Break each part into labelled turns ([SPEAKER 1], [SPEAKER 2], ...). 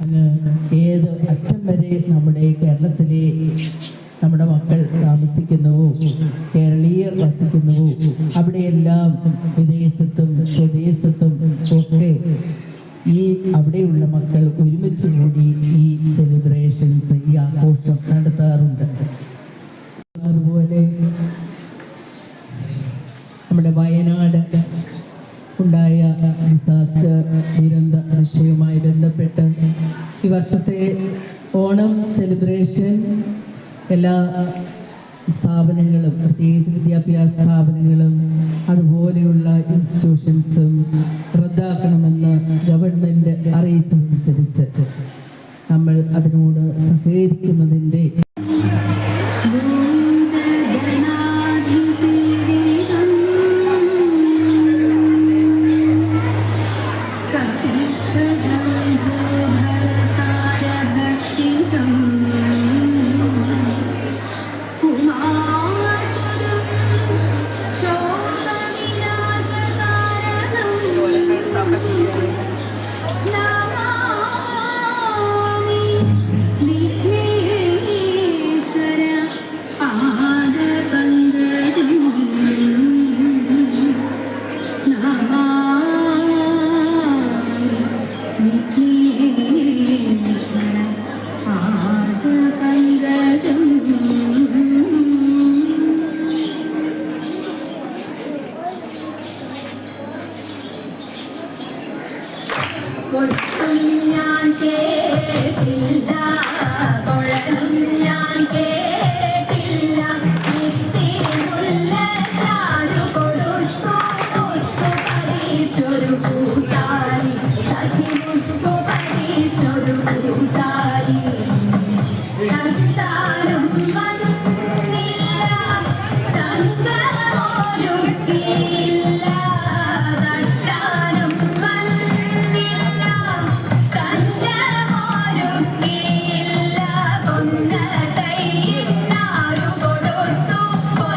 [SPEAKER 1] ഏത് അറ്റം വരെ നമ്മുടെ കേരളത്തിലെ നമ്മുടെ മക്കൾ താമസിക്കുന്നുവോ കേരളീയർ വസിക്കുന്നുവോ അവിടെയെല്ലാം വിദേശത്തും സ്വദേശത്തും ഒക്കെ ഈ അവിടെയുള്ള മക്കൾ ഒരുമിച്ച് കൂടി ഈ സെലിബ്രേഷൻസ് ഈ ആഘോഷം നടത്താറുണ്ട്. അതുപോലെ നമ്മുടെ വയനാട് ഉണ്ടായ ഡിസാസ്റ്റർ ദുരന്ത വിഷയവുമായി ബന്ധപ്പെട്ട് ഈ വർഷത്തെ ഓണം സെലിബ്രേഷൻ എല്ലാ സ്ഥാപനങ്ങളും പ്രത്യേകിച്ച് വിദ്യാഭ്യാസ സ്ഥാപനങ്ങളും അതുപോലെയുള്ള ഇൻസ്റ്റിറ്റ്യൂഷൻസും റദ്ദാക്കണമെന്ന് ഗവൺമെന്റ് അറിയിച്ചതനുസരിച്ച് നമ്മൾ അതിനോട്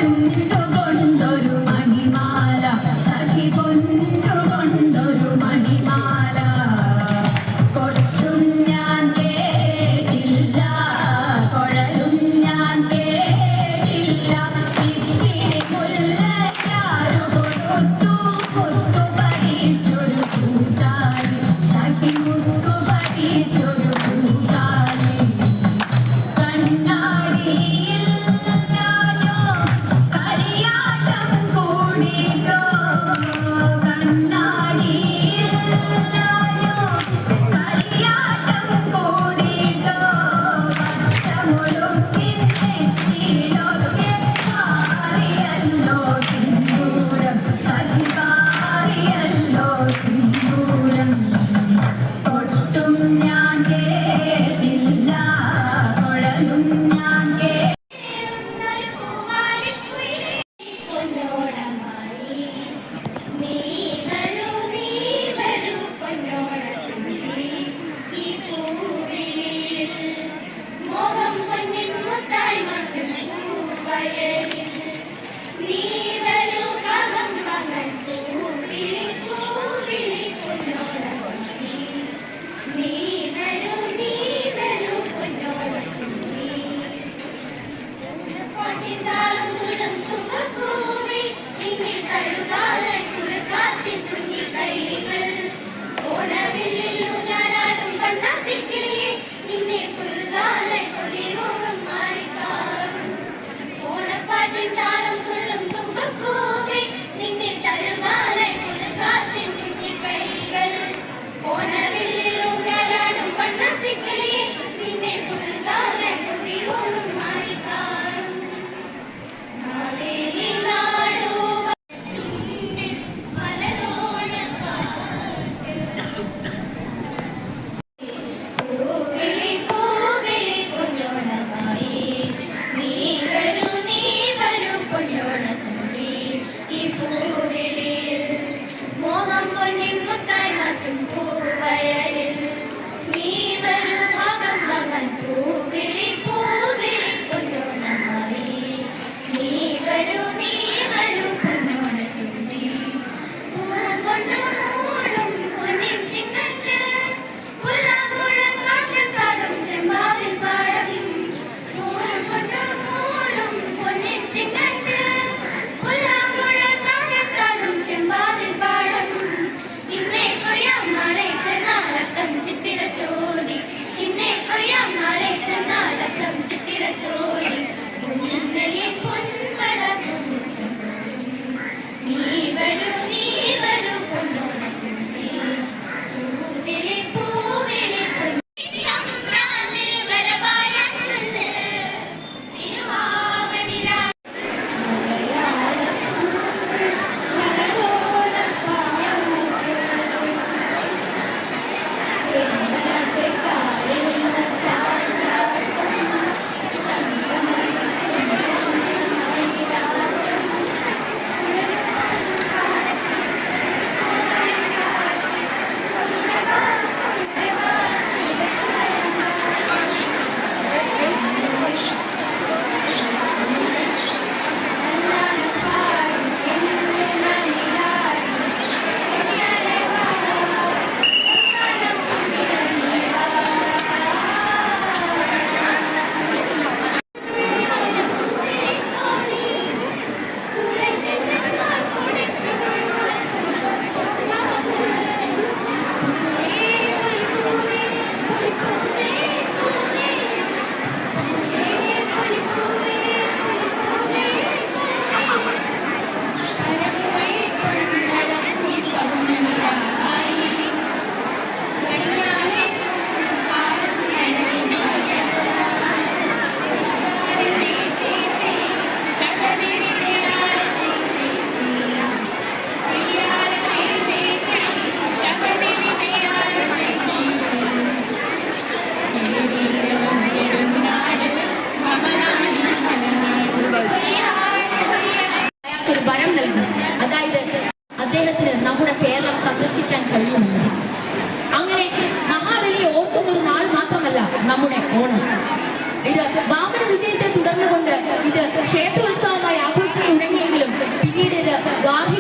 [SPEAKER 2] Thank you. 难？
[SPEAKER 3] അദ്ദേഹത്തിന് നമ്മുടെ കേരളം സന്ദർശിക്കാൻ കഴിയുമെന്ന് അങ്ങനെ മഹാബലിയെ ഓർക്കുന്ന ഒരു നാൾ മാത്രമല്ല നമ്മുടെ ഓണം. ഇത് വാമന വിജയത്തെ തുടർന്നുകൊണ്ട് ഇത് ക്ഷേത്രോത്സവമായി ആഘോഷം തുടങ്ങിയെങ്കിലും പിന്നീട് ഇത് ഗാർഹിക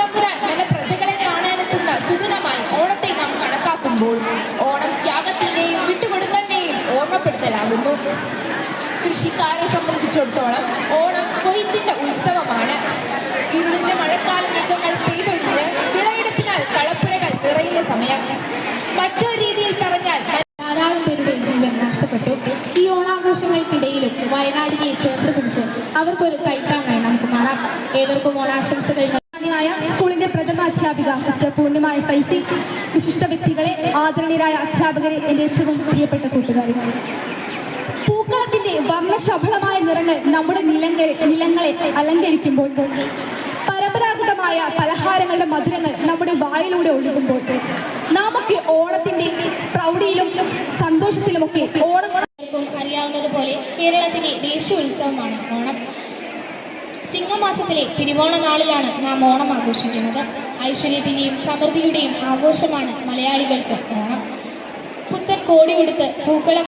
[SPEAKER 4] തമ്പുരാൻ തന്റെ പ്രജകളെ കാണാനെത്തുന്ന സുദിനമായി ഓണത്തെ നാം കണക്കാക്കുമ്പോൾ ഓണം ത്യാഗത്തിന്റെയും വിട്ടുകൊടുക്കലിന്റെയും ഓർമ്മപ്പെടുത്തലാകുന്നു. കൃഷിക്കാരെ സംബന്ധിച്ചിടത്തോളം ഓണം കൊയ്ത്തിന്റെ ഉത്സവമാണ്. ഇരുളിന്റെ മഴക്കാല മേഘങ്ങൾ പെയ്തൊഴിഞ്ഞ് വിളവെടുപ്പിനാൽ കളപ്പുരകൾ നിറയുന്ന സമയം. മറ്റൊരു രീതിയിൽ പറഞ്ഞാൽ
[SPEAKER 5] ധാരാളം പേരുടെ ജീവൻ നഷ്ടപ്പെട്ടു. ഈ ഓണാഘോഷങ്ങൾക്കിടയിലും വയനാടിനെ ചേർത്ത് പിടിച്ച് അവർക്കൊരു കൈത്താങ്ങായി നമുക്ക് മാറാം. ഏവർക്കും ഓണാശംസകൾ
[SPEAKER 6] പൂർണിമായ സൈസി വിശിഷ്ട വ്യക്തികളെ ആദരണീയരായ അധ്യാപകരെ എന്റെ ഏറ്റവും പ്രിയപ്പെട്ട കൂട്ടുകാരികൾ പൂക്കളത്തിന്റെ വർണശബളമായ നിറങ്ങൾ നമ്മുടെ നിലങ്ങളെ നിലങ്ങളെ അലങ്കരിക്കുമ്പോൾ പരമ്പരാഗതമായ പലഹാരങ്ങളുടെ മധുരങ്ങൾ നമ്മുടെ വായിലൂടെ ഒഴുകുമ്പോൾ നാമൊക്കെ ഓണത്തിന്റെ പ്രൗഢിയിലും സന്തോഷത്തിലുമൊക്കെ ഓണം
[SPEAKER 5] അറിയാവുന്നത് അറിയാവുന്നതുപോലെ കേരളത്തിന്റെ ദേശീയ ഉത്സവമാണ് ഓണം. ചിങ്ങമാസത്തിലെ തിരുവോണ നാളിലാണ് നാം ഓണം ആഘോഷിക്കുന്നത്. ഐശ്വര്യത്തിന്റെയും സമൃദ്ധിയുടെയും ആഘോഷമാണ് മലയാളികൾക്ക് ഓണം. പുത്തൻ കോടിയെടുത്ത് പൂക്കളം